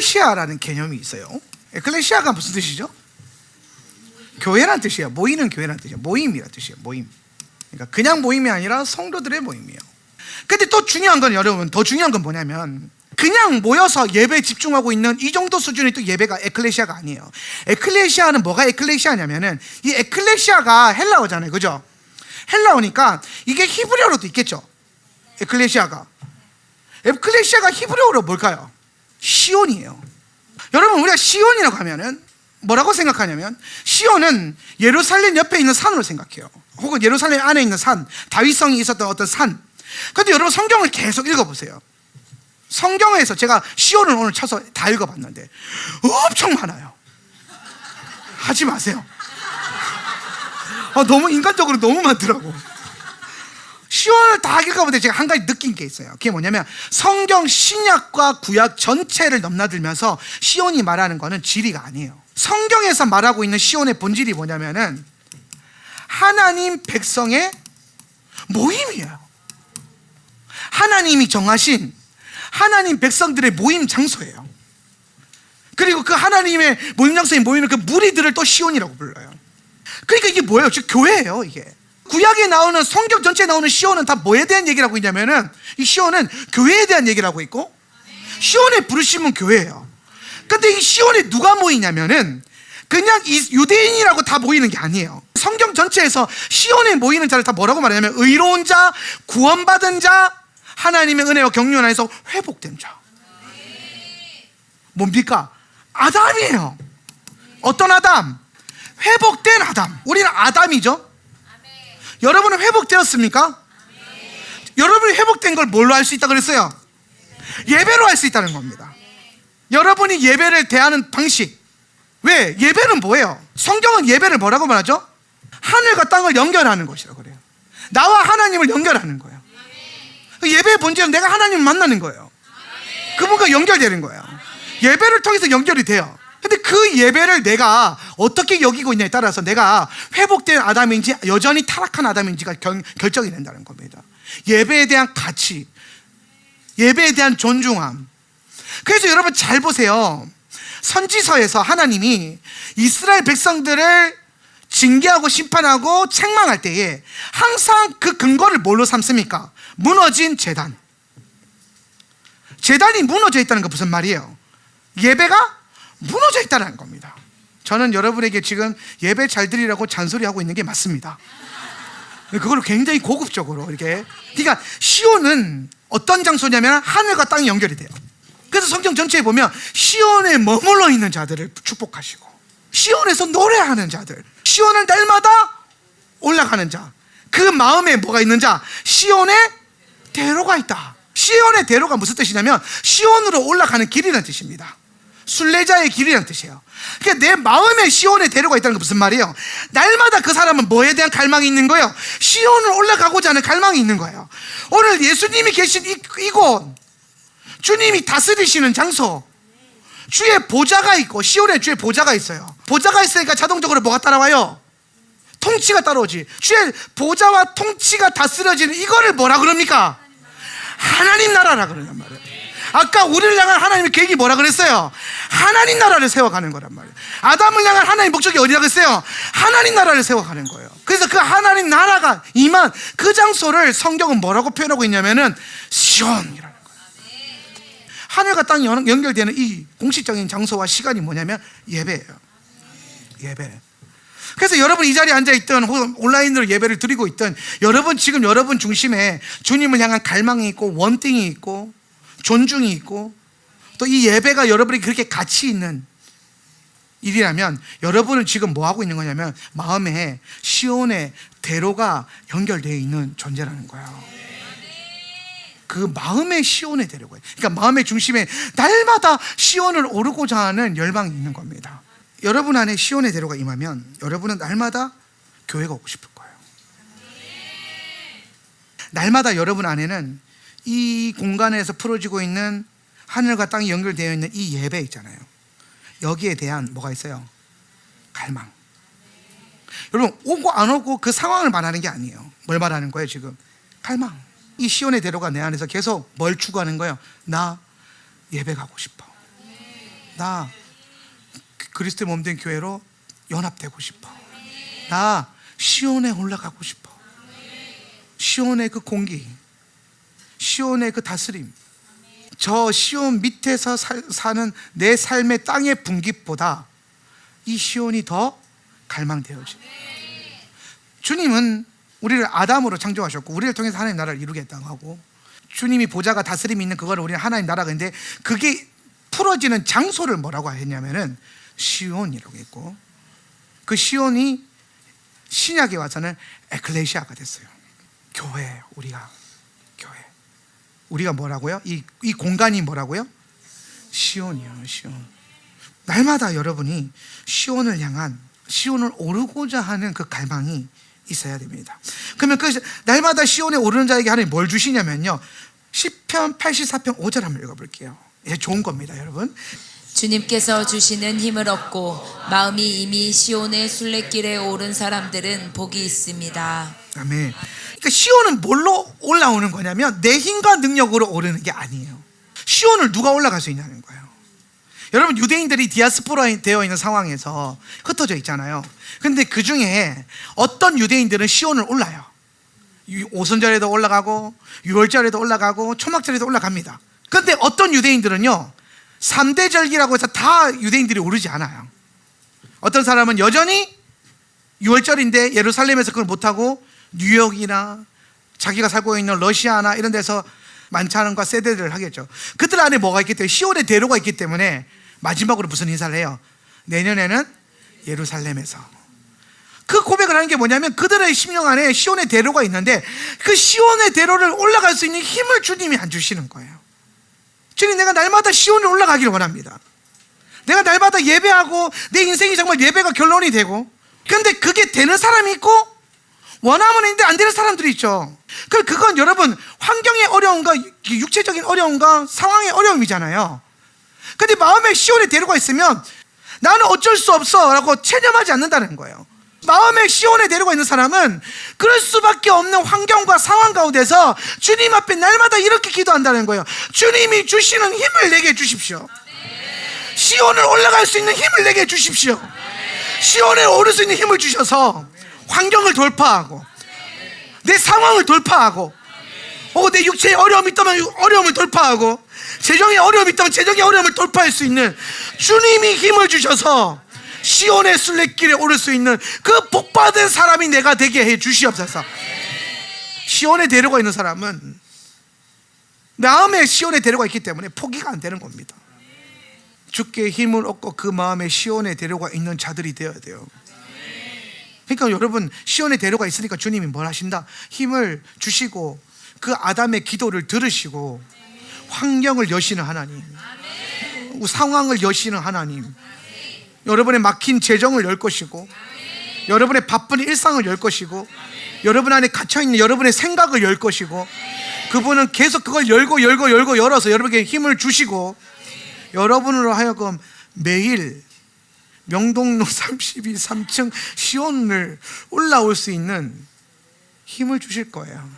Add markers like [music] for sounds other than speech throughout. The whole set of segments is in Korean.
에클레시아라는 개념이 있어요. 에클레시아가 무슨 뜻이죠? 교회란 뜻이에요. 모이는 교회란 뜻이에요. 모임이란 뜻이에요. 모임. 그러니까 그냥 모임이 아니라 성도들의 모임이에요. 근데 또 중요한 건 여러분, 더 중요한 건 뭐냐면 그냥 모여서 예배에 집중하고 있는 이 정도 수준의 또 예배가 에클레시아가 아니에요. 에클레시아는 뭐가 에클레시아냐면은 이 에클레시아가 헬라어잖아요. 그죠? 헬라어니까 이게 히브리어로도 있겠죠. 에클레시아가. 에클레시아가 히브리어로 뭘까요? 시온이에요. 여러분 우리가 시온이라고 하면은 뭐라고 생각하냐면 시온은 예루살렘 옆에 있는 산으로 생각해요. 혹은 예루살렘 안에 있는 산, 다윗성이 있었던 어떤 산. 근데 여러분 성경을 계속 읽어보세요. 성경에서 제가 시온을 오늘 쳐서 다 읽어봤는데 엄청 많아요. 하지 마세요. 아, 너무 인간적으로 너무 많더라고. 시온을 다 읽어보는데 제가 한 가지 느낀 게 있어요. 그게 뭐냐면 성경 신약과 구약 전체를 넘나들면서 시온이 말하는 거는 진리가 아니에요. 성경에서 말하고 있는 시온의 본질이 뭐냐면은 하나님 백성의 모임이에요. 하나님이 정하신 하나님 백성들의 모임 장소예요. 그리고 그 하나님의 모임 장소에 모이는 그 무리들을 또 시온이라고 불러요. 그러니까 이게 뭐예요? 즉 교회예요, 이게. 구약에 나오는 성경 전체에 나오는 시온은 다 뭐에 대한 얘기를 하고 있냐면은 이 시온은 교회에 대한 얘기를 하고 있고 시온의 부르심은 교회예요. 근데 이 시온에 누가 모이냐면은 그냥 이 유대인이라고 다 모이는 게 아니에요. 성경 전체에서 시온에 모이는 자를 다 뭐라고 말하냐면 의로운 자, 구원받은 자, 하나님의 은혜와 경륜 안에서 회복된 자. 뭡니까? 아담이에요. 어떤 아담? 회복된 아담. 우리는 아담이죠. 여러분은 회복되었습니까? 여러분이 회복된 걸 뭘로 할수 있다 그랬어요? 예배로 할수 있다는 겁니다. 여러분이 예배를 대하는 방식. 왜? 예배는 뭐예요? 성경은 예배를 뭐라고 말하죠? 하늘과 땅을 연결하는 것이라고 그래요. 나와 하나님을 연결하는 거예요. 그 예배의 본질은 내가 하나님을 만나는 거예요. 그분과 연결되는 거예요. 예배를 통해서 연결이 돼요. 그 예배를 내가 어떻게 여기고 있냐에 따라서 내가 회복된 아담인지 여전히 타락한 아담인지가 결, 결정이 된다는 겁니다. 예배에 대한 가치, 예배에 대한 존중함. 그래서 여러분 잘 보세요. 선지서에서 하나님이 이스라엘 백성들을 징계하고 심판하고 책망할 때에 항상 그 근거를 뭘로 삼습니까? 무너진 재단. 재단이 무너져 있다는 거 무슨 말이에요? 예배가 무너져 있다는 겁니다. 저는 여러분에게 지금 예배 잘 드리라고 잔소리하고 있는 게 맞습니다. 그걸 굉장히 고급적으로 이렇게. 그러니까 시온은 어떤 장소냐면 하늘과 땅이 연결이 돼요. 그래서 성경 전체에 보면 시온에 머물러 있는 자들을 축복하시고 시온에서 노래하는 자들, 시온을 날마다 올라가는 자, 그 마음에 뭐가 있는 자, 시온에 대로가 있다. 시온의 대로가 무슨 뜻이냐면 시온으로 올라가는 길이라는 뜻입니다. 순례자의 길이라는 뜻이에요. 그러니까 내 마음에 시온의 대로가 있다는 게 무슨 말이에요? 날마다 그 사람은 뭐에 대한 갈망이 있는 거예요? 시온을 올라가고자 하는 갈망이 있는 거예요. 오늘 예수님이 계신 이, 이곳, 주님이 다스리시는 장소, 주의 보좌가 있고 시온에 주의 보좌가 있어요. 보좌가 있으니까 자동적으로 뭐가 따라와요? 통치가 따라오지. 주의 보좌와 통치가 다스려지는 이거를 뭐라 그럽니까? 하나님 나라라 그러단 말이에요. 아까 우리를 향한 하나님의 계획이 뭐라 그랬어요? 하나님 나라를 세워가는 거란 말이에요. 아담을 향한 하나님 목적이 어디라 그랬어요? 하나님 나라를 세워가는 거예요. 그래서 그 하나님 나라가 임한 그 장소를 성경은 뭐라고 표현하고 있냐면은 시온이라는 거예요. 하늘과 땅이 연- 연결되는 이 공식적인 장소와 시간이 뭐냐면 예배예요. 예배. 그래서 여러분 이 자리에 앉아 있든 혹은 온라인으로 예배를 드리고 있든 여러분 지금 여러분 중심에 주님을 향한 갈망이 있고 원띵이 있고 존중이 있고 또 이 예배가 여러분이 그렇게 가치 있는 일이라면 여러분은 지금 뭐 하고 있는 거냐면 마음에 시온의 대로가 연결되어 있는 존재라는 거예요. 그 마음의 시온의 대로가 그러니까 마음의 중심에 날마다 시온을 오르고자 하는 열망이 있는 겁니다. 여러분 안에 시온의 대로가 임하면 여러분은 날마다 교회가 오고 싶을 거예요. 날마다 여러분 안에는 이 공간에서 풀어지고 있는 하늘과 땅이 연결되어 있는 이 예배 있잖아요. 여기에 대한 뭐가 있어요? 갈망. 여러분 오고 안 오고 그 상황을 말하는 게 아니에요. 뭘 말하는 거예요 지금? 갈망. 이 시온의 대로가 내 안에서 계속 뭘 추구하는 거예요? 나 예배 가고 싶어. 나 그리스도의 몸된 교회로 연합되고 싶어. 나 시온에 올라가고 싶어. 시온의 그 공기, 시온의 그 다스림, 저 시온 밑에서 살, 사는 내 삶의 땅의 분깃보다 이 시온이 더 갈망되어지. 주님은 우리를 아담으로 창조하셨고 우리를 통해서 하나님 나라를 이루겠다고 하고 주님이 보좌가 다스림이 있는 그거를 우리는 하나님 나라가 있는데 그게 풀어지는 장소를 뭐라고 했냐면은 시온이라고 했고 그 시온이 신약에 와서는 에클레시아가 됐어요. 교회 우리가 교회 우리가 뭐라고요? 이, 이 공간이 뭐라고요? 시온이요 시온 날마다 여러분이 시온을 향한 시온을 오르고자 하는 그 갈망이 있어야 됩니다. 그러면 그 날마다 시온에 오르는 자에게 하나님 뭘 주시냐면요. 10편 84편 5절 한번 읽어볼게요. 예, 좋은 겁니다, 여러분. 주님께서 주시는 힘을 얻고 마음이 이미 시온의 순례길에 오른 사람들은 복이 있습니다. 아멘. 그러니까 시온은 뭘로 올라오는 거냐면 내 힘과 능력으로 오르는 게 아니에요. 시온을 누가 올라갈 수 있냐는 거예요. 여러분 유대인들이 디아스포라 되어 있는 상황에서 흩어져 있잖아요. 근데 그 중에 어떤 유대인들은 시온을 올라요. 유- 오순절에도 올라가고 유월절에도 올라가고 초막절에도 올라갑니다. 근데 어떤 유대인들은요. 3대 절기라고 해서 다 유대인들이 오르지 않아요. 어떤 사람은 여전히 6월절인데 예루살렘에서 그걸 못하고 뉴욕이나 자기가 살고 있는 러시아나 이런 데서 만찬과 세대를 하겠죠. 그들 안에 뭐가 있기 때문에 시온의 대로가 있기 때문에 마지막으로 무슨 인사를 해요? 내년에는 예루살렘에서. 그 고백을 하는 게 뭐냐면 그들의 심령 안에 시온의 대로가 있는데 그 시온의 대로를 올라갈 수 있는 힘을 주님이 안 주시는 거예요. 주님 내가 날마다 시온을 올라가기를 원합니다. 내가 날마다 예배하고 내 인생이 정말 예배가 결론이 되고 근데 그게 되는 사람이 있고 원하면 있는데 안 되는 사람들이 있죠. 그 그건 여러분 환경의 어려움과 육체적인 어려움과 상황의 어려움이잖아요. 근데 마음에 시온의 대로가 있으면 나는 어쩔 수 없어라고 체념하지 않는다는 거예요. 마음에 시온의 대로가 있는 사람은 그럴 수밖에 없는 환경과 상황 가운데서 주님 앞에 날마다 이렇게 기도한다는 거예요. 주님이 주시는 힘을 내게 주십시오. 시온을 올라갈 수 있는 힘을 내게 주십시오. 시온에 오를 수 있는 힘을 주셔서 환경을 돌파하고 내 상황을 돌파하고 오, 내 육체에 어려움이 있다면 어려움을 돌파하고 재정에 어려움이 있다면 재정의 어려움을 돌파할 수 있는 주님이 힘을 주셔서 시온의 순례길에 오를 수 있는 그 복받은 사람이 내가 되게 해 주시옵소서. 시온에 데려가 있는 사람은 마음에 시온에 데려가 있기 때문에 포기가 안 되는 겁니다. 주께 힘을 얻고 그 마음에 시온에 데려가 있는 자들이 되어야 돼요. 그러니까 여러분 시온에 데려가 있으니까 주님이 뭘 하신다? 힘을 주시고 그 아담의 기도를 들으시고 환경을 여시는 하나님, 상황을 여시는 하나님, 여러분의 막힌 재정을 열 것이고, 여러분의 바쁜 일상을 열 것이고, 여러분 안에 갇혀 있는 여러분의 생각을 열 것이고, 그분은 계속 그걸 열고 열고 열고 열어서 여러분에게 힘을 주시고, 여러분으로 하여금 매일 명동로 [laughs] 32, 3층 시온을 올라올 수 있는 힘을 주실 거예요.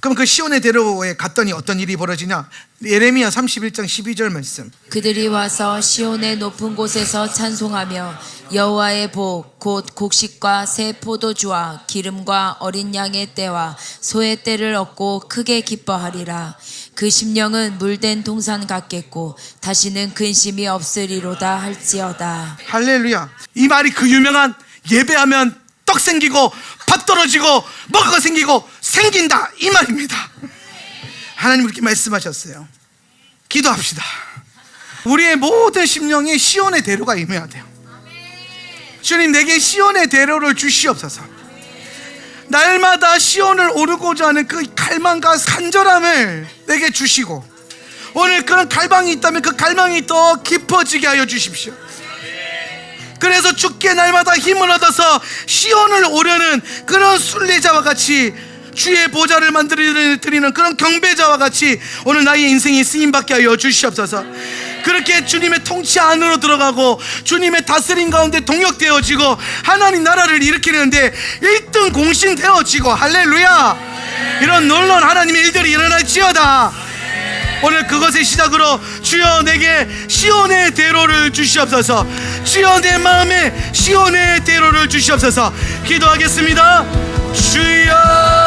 그럼 그 시온의 대로에 갔더니 어떤 일이 벌어지냐? 예레미야 31장 12절 말씀. 그들이 와서 시온의 높은 곳에서 찬송하며 여호와의 복 곧 곡식과 새 포도주와 기름과 어린 양의 때와 소의 때를 얻고 크게 기뻐하리라 그 심령은 물된 동산 같겠고 다시는 근심이 없으리로다 할지어다 할렐루야. 이 말이 그 유명한 예배하면 떡 생기고 밥 떨어지고 먹을 거 생기고 생긴다 이 말입니다. 하나님 그렇게 말씀하셨어요. 기도합시다. 우리의 모든 심령이 시온의 대로가 임해야 돼요. 주님 내게 시온의 대로를 주시옵소서. 날마다 시온을 오르고자 하는 그 갈망과 간절함을 내게 주시고 오늘 그런 갈망이 있다면 그 갈망이 더 깊어지게 하여 주십시오. 그래서 주께 날마다 힘을 얻어서 시온을 오르는 그런 순례자와 같이 주의 보좌를 만들어드리는 그런 경배자와 같이 오늘 나의 인생이 쓰임받게 하여 주시옵소서. 그렇게 주님의 통치 안으로 들어가고 주님의 다스림 가운데 동역되어지고 하나님 나라를 일으키는데 1등 공신되어지고 할렐루야! 이런 놀라운 하나님의 일들이 일어날지어다. 오늘 그것의 시작으로 주여 내게 시온의 대로를 주시옵소서. 주여 내 마음에 시온의 대로를 주시옵소서. 기도하겠습니다. 주여